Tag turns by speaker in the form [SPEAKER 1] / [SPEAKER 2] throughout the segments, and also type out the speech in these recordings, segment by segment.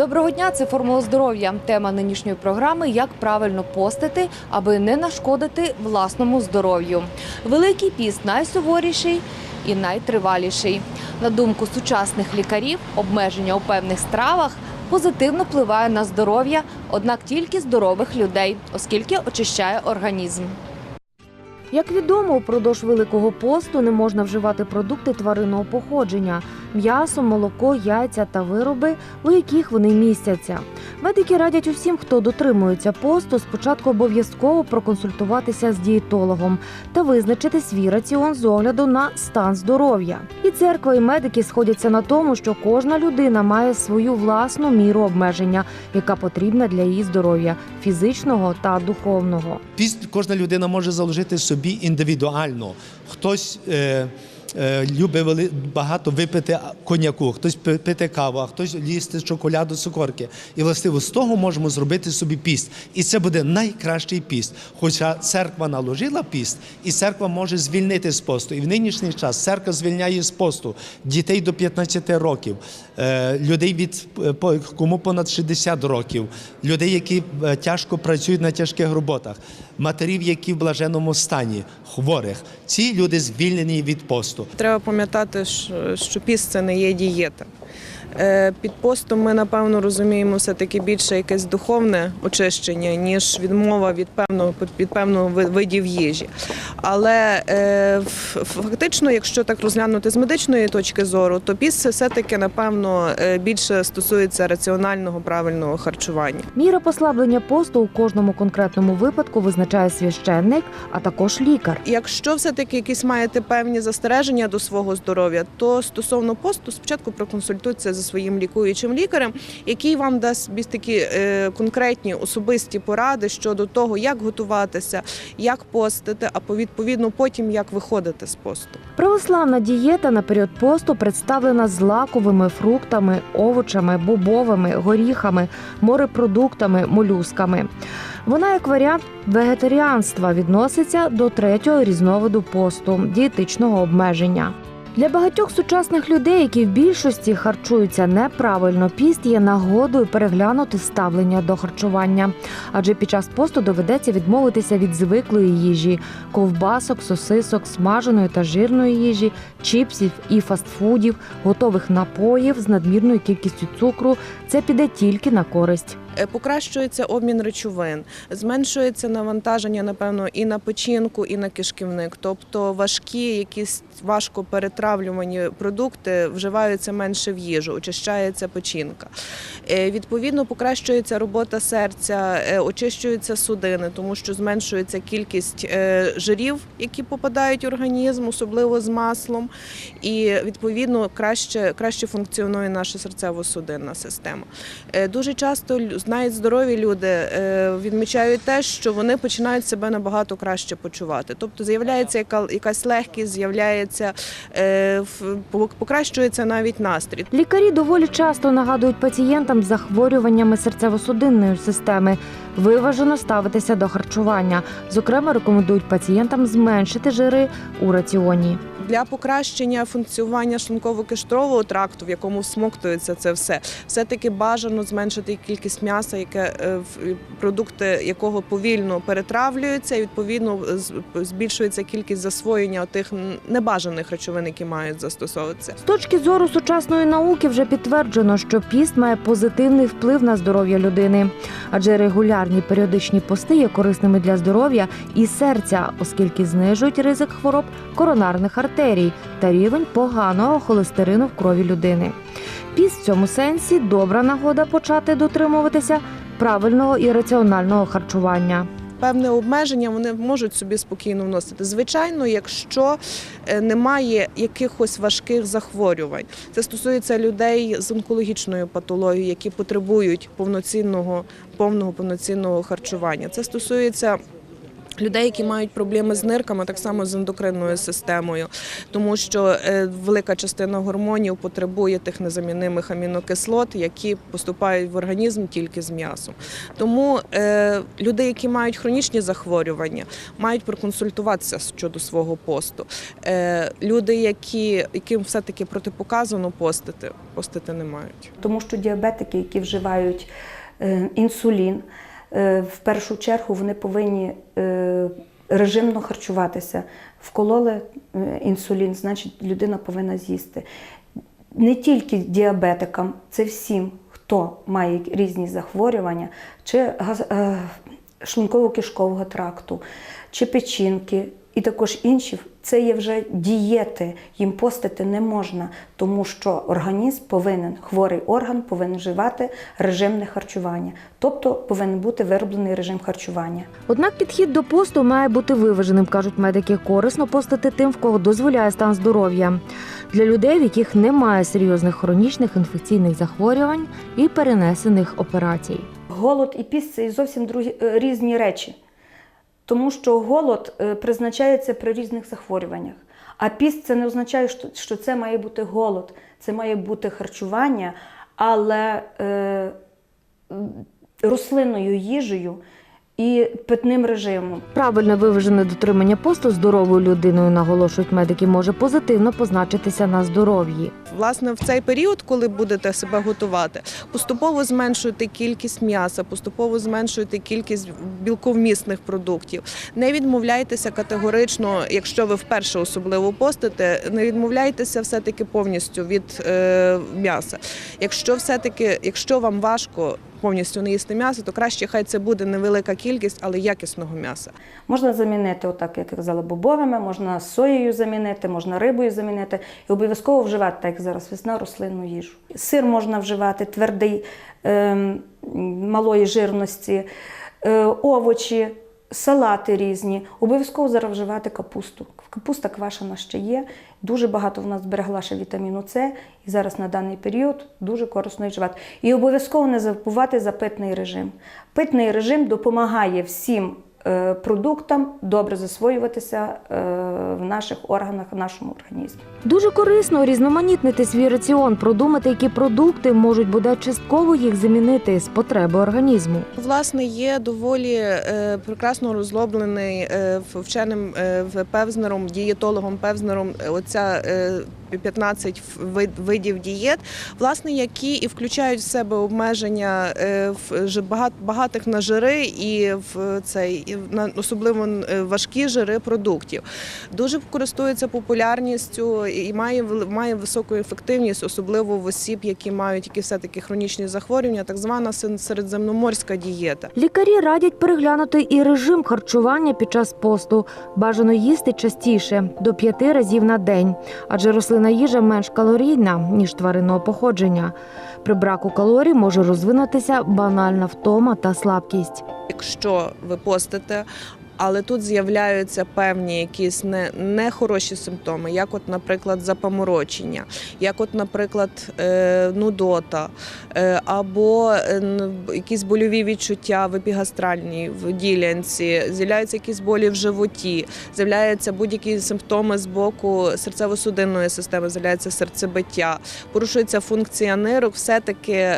[SPEAKER 1] Доброго дня, це формула здоров'я. Тема нинішньої програми як правильно постити, аби не нашкодити власному здоров'ю. Великий піст найсуворіший і найтриваліший. На думку сучасних лікарів, обмеження у певних стравах позитивно впливає на здоров'я, однак тільки здорових людей, оскільки очищає організм. Як відомо, упродовж Великого посту не можна вживати продукти тваринного походження м'ясо, молоко, яйця та вироби, у яких вони містяться. Медики радять усім, хто дотримується посту, спочатку обов'язково проконсультуватися з дієтологом та визначити свій раціон з огляду на стан здоров'я. І церква, і медики сходяться на тому, що кожна людина має свою власну міру обмеження, яка потрібна для її здоров'я фізичного та духовного.
[SPEAKER 2] Піст кожна людина може заложити собі індивідуально. Хтось е, любить вели- багато випити коньяку, хтось пити каву, а хтось їсти шоколаду, цукорки. І властиво з того можемо зробити собі піст. І це буде найкращий піст. Хоча церква наложила піст, і церква може звільнити з посту. І в нинішній час церква звільняє з посту дітей до 15 років, е, людей від е, кому понад 60 років, людей, які е, тяжко працюють на тяжких роботах, матерів, які в блаженному стані, хворих. Ці люди звільнені від посту.
[SPEAKER 3] Треба пам'ятати, що- піст це не є дієта. Е, Під постом ми напевно розуміємо все таки більше якесь духовне очищення, ніж відмова від певного від певного видів їжі. Але е, фактично, якщо так розглянути з медичної точки зору, то піст це все-таки напевно е, більше стосується раціонального правильного харчування.
[SPEAKER 1] Міра послаблення посту у кожному конкретному випадку визначає священник, а також лікар.
[SPEAKER 3] Якщо все-таки якісь маєте певні застереження до свого здоров'я, то стосовно посту спочатку проконсультуйтеся зі своїм лікуючим лікарем, який вам дасть більш такі е, конкретні особисті поради щодо того, як готуватися, як постити, а по- відповідно потім як виходити з посту.
[SPEAKER 1] Православна дієта на період посту представлена злаковими фруктами, овочами, бобовими, горіхами, морепродуктами, молюсками. Вона, як варіант вегетаріанства, відноситься до третього різновиду посту дієтичного обмеження. Для багатьох сучасних людей, які в більшості харчуються неправильно, піст є нагодою переглянути ставлення до харчування. Адже під час посту доведеться відмовитися від звиклої їжі, ковбасок, сосисок, смаженої та жирної їжі, чіпсів і фастфудів, готових напоїв з надмірною кількістю цукру. Це піде тільки на користь.
[SPEAKER 3] Е, Покращується обмін речовин, зменшується навантаження, напевно, і на печінку, і на кишківник. Тобто важкі, якісь важко перетравлювані продукти вживаються менше в їжу, очищається печінка. Е, Відповідно, покращується робота серця, е, очищуються судини, тому що зменшується кількість жирів, які попадають в організм, особливо з маслом. І відповідно краще, краще функціонує наша серцево-судинна система. Дуже часто навіть здорові люди е, відмічають те, що вони починають себе набагато краще почувати. Тобто з'являється яка- якась легкість, з'являється е, покращується навіть настрій.
[SPEAKER 1] Лікарі доволі часто нагадують пацієнтам з захворюваннями серцево-судинної системи виважено ставитися до харчування. Зокрема, рекомендують пацієнтам зменшити жири у раціоні.
[SPEAKER 3] Для покращення функціонування шлунково-кишкового тракту, в якому всмоктується це все, все-таки бажано зменшити кількість м'яса, яке е, продукти якого повільно перетравлюються, і відповідно збільшується кількість засвоєння тих небажаних речовин, які мають застосовуватися.
[SPEAKER 1] З точки зору сучасної науки вже підтверджено, що піст має позитивний вплив на здоров'я людини, адже регулярні періодичні пости є корисними для здоров'я і серця, оскільки знижують ризик хвороб коронарних артерій та рівень поганого холестерину в крові людини. Піст в цьому сенсі добра нагода почати дотримуватися правильного і раціонального харчування.
[SPEAKER 3] Певне обмеження вони можуть собі спокійно вносити. Звичайно, якщо е, немає якихось важких захворювань, це стосується людей з онкологічною патологією, які потребують повноцінного повного повноцінного харчування. Це стосується Людей, які мають проблеми з нирками, так само з ендокринною системою, тому що е, велика частина гормонів потребує тих незамінимих амінокислот, які поступають в організм тільки з м'ясом. Тому е, люди, які мають хронічні захворювання, мають проконсультуватися щодо свого посту. Е, люди, які, яким все-таки протипоказано постити, постити не мають.
[SPEAKER 4] Тому що діабетики, які вживають інсулін, в першу чергу вони повинні е, режимно харчуватися. Вкололи е, інсулін, значить людина повинна з'їсти. Не тільки діабетикам, це всім, хто має різні захворювання, чи е, шлунково-кишкового тракту, чи печінки, і також інші. Це є вже дієти, їм постити не можна, тому що організм повинен, хворий орган повинен вживати режимне харчування, тобто повинен бути вироблений режим харчування.
[SPEAKER 1] Однак підхід до посту має бути виваженим, кажуть медики. Корисно постити тим, в кого дозволяє стан здоров'я. Для людей, в яких немає серйозних хронічних інфекційних захворювань і перенесених операцій.
[SPEAKER 4] Голод і піст це зовсім другі, е, різні речі, тому що голод е, призначається при різних захворюваннях. А піст це не означає, що- це має бути голод, це має бути харчування, але е, рослинною їжею і питним режимом.
[SPEAKER 1] Правильне виважене дотримання посту здоровою людиною, наголошують медики, може позитивно позначитися на здоров'ї.
[SPEAKER 3] Власне, в цей період, коли будете себе готувати, поступово зменшуйте кількість м'яса, поступово зменшуйте кількість білковмісних продуктів. Не відмовляйтеся категорично, якщо ви вперше особливо постите, не відмовляйтеся все-таки повністю від е, м'яса. Якщо все-таки, якщо вам важко повністю не їсти м'ясо, то краще хай це буде невелика кількість, але якісного м'яса.
[SPEAKER 4] Можна замінити, отак, як я казала, бобовими, можна соєю замінити, можна рибою замінити. І обов'язково вживати, так як зараз весна, рослинну їжу. Сир можна вживати, твердий, ем, малої жирності, е, овочі, салати різні. Обов'язково зараз вживати капусту. Капуста квашена ще є. Дуже багато в нас зберегла ще вітаміну С, і зараз на даний період дуже корисно і вживати. І обов'язково не забувати за питний режим. Питний режим допомагає всім продуктам добре засвоюватися е, в наших органах, в нашому організмі.
[SPEAKER 1] Дуже корисно урізноманітнити свій раціон, продумати, які продукти можуть бодай частково їх замінити з потреби організму.
[SPEAKER 3] Власне, є доволі е, прекрасно розроблений е, вченим е, Певзнером, дієтологом Певзнером, е, оця е, 15 видів дієт, власне, які і включають в себе обмеження е, в багатих на жири і в цей і на особливо е, важкі жири продуктів. Дуже користується популярністю і має має високу ефективність, особливо в осіб, які мають які все таки хронічні захворювання, так звана середземноморська дієта.
[SPEAKER 1] Лікарі радять переглянути і режим харчування під час посту. Бажано їсти частіше до п'яти разів на день, адже рослина їжа менш калорійна ніж тваринного походження. При браку калорій може розвинутися банальна втома та слабкість.
[SPEAKER 3] Якщо ви постите, виходите, але тут з'являються певні якісь не, нехороші симптоми, як, от, наприклад, запаморочення, як, от, наприклад, е, нудота, е, або е, якісь больові відчуття в епігастральній в ділянці, з'являються якісь болі в животі, з'являються будь-які симптоми з боку серцево-судинної системи, з'являється серцебиття, порушується функція нирок, все-таки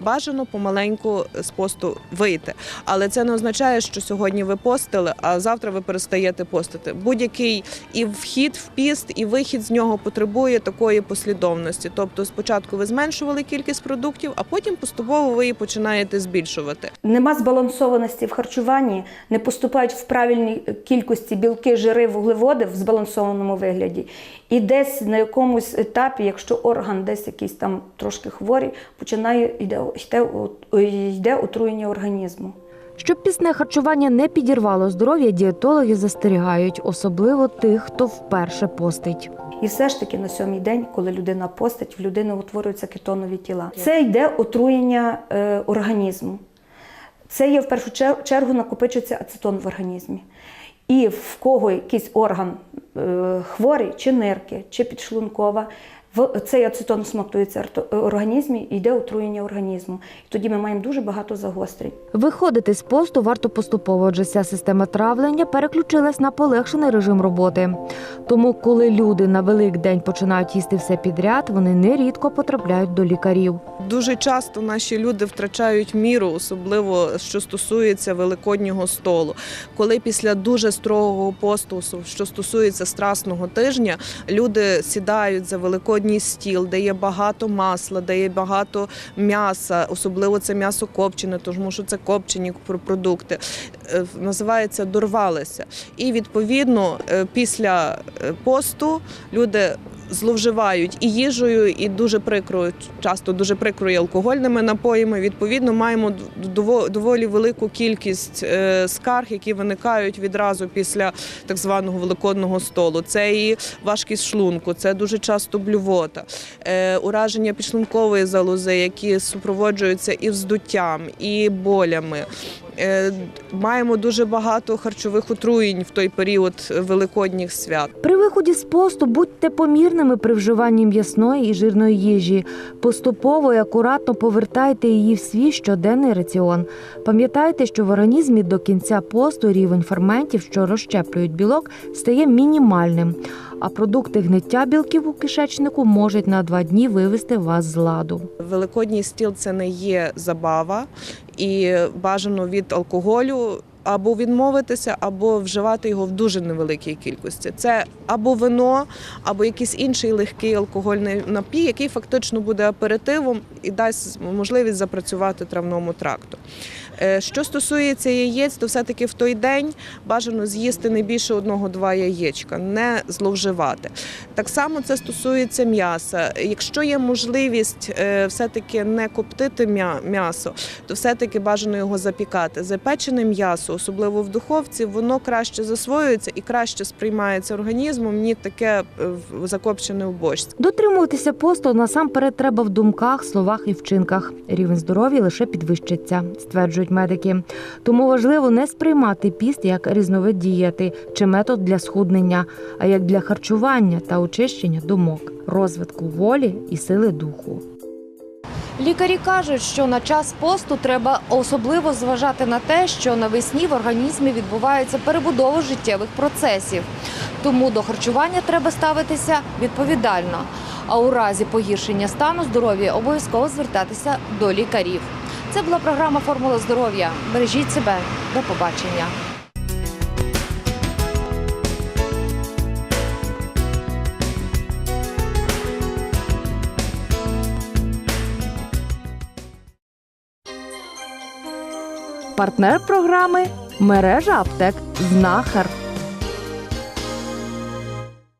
[SPEAKER 3] бажано помаленьку з посту вийти. Але це не означає, що сьогодні ви постили, а завтра ви перестаєте постити. Будь-який і вхід в піст, і вихід з нього потребує такої послідовності. Тобто, спочатку ви зменшували кількість продуктів, а потім поступово ви її починаєте збільшувати.
[SPEAKER 4] Нема збалансованості в харчуванні, не поступають в правильній кількості білки, жири, вуглеводи в збалансованому вигляді. І десь на якомусь етапі, якщо орган десь якийсь там трошки хворий, починає йде, йде, йде отруєння організму.
[SPEAKER 1] Щоб пісне харчування не підірвало здоров'я, дієтологи застерігають, особливо тих, хто вперше постить.
[SPEAKER 4] І все ж таки на сьомий день, коли людина постить, в людини утворюються кетонові тіла. Це йде отруєння е, організму. Це є в першу чер- чергу накопичується ацетон в організмі. І в кого якийсь орган е, хворий, чи нирки, чи підшлункова, в цей ацетон смоктується в організмі і йде отруєння організму. І тоді ми маємо дуже багато загострень.
[SPEAKER 1] Виходити з посту варто поступово, адже ця система травлення переключилась на полегшений режим роботи. Тому, коли люди на Великдень починають їсти все підряд, вони нерідко потрапляють до лікарів.
[SPEAKER 3] Дуже часто наші люди втрачають міру, особливо що стосується великоднього столу. Коли після дуже строгого посту, що стосується страсного тижня, люди сідають за великодній стіл, де є багато масла, де є багато м'яса, особливо це м'ясо копчене, тому що це копчені продукти. Е, Називається дорвалися. І відповідно е, після е, посту люди зловживають і їжею, і дуже прикро, часто дуже прикро і алкогольними напоями. Відповідно, маємо доволі велику кількість е, скарг, які виникають відразу після так званого великодного столу. Це і важкість шлунку, це дуже часто блювота, е, ураження підшлункової залози, які супроводжуються і вздуттям, і болями. Е, Маємо дуже багато харчових отруєнь в той період великодніх свят.
[SPEAKER 1] При виході з посту будьте помірними при вживанні м'ясної і жирної їжі. Поступово і акуратно повертайте її в свій щоденний раціон. Пам'ятайте, що в організмі до кінця посту рівень ферментів, що розщеплюють білок, стає мінімальним. А продукти гниття білків у кишечнику можуть на два дні вивести вас з ладу.
[SPEAKER 3] Великодній стіл це не є забава, і бажано від алкоголю або відмовитися, або вживати його в дуже невеликій кількості. Це або вино, або якийсь інший легкий алкогольний напій, який фактично буде аперитивом і дасть можливість запрацювати травному тракту. Е, Що стосується яєць, то все-таки в той день бажано з'їсти не більше одного-два яєчка, не зловживати. Так само це стосується м'яса. Якщо є можливість е, все-таки не коптити м'я- м'ясо, то все-таки бажано його запікати. Запечене м'ясо, особливо в духовці, воно краще засвоюється і краще сприймається організмом, ні таке е, закопчене в бочці.
[SPEAKER 1] Дотримуватися посту насамперед треба в думках, словах і вчинках. Рівень здоров'я лише підвищиться, стверджують медики. Тому важливо не сприймати піст як різновид дієти чи метод для схуднення, а як для харчування та очищення думок, розвитку волі і сили духу. Лікарі кажуть, що на час посту треба особливо зважати на те, що навесні в організмі відбувається перебудова життєвих процесів. Тому до харчування треба ставитися відповідально. А у разі погіршення стану здоров'я обов'язково звертатися до лікарів. Це була програма Формула здоров'я. Бережіть себе. До побачення. Партнер програми мережа аптек Знахар.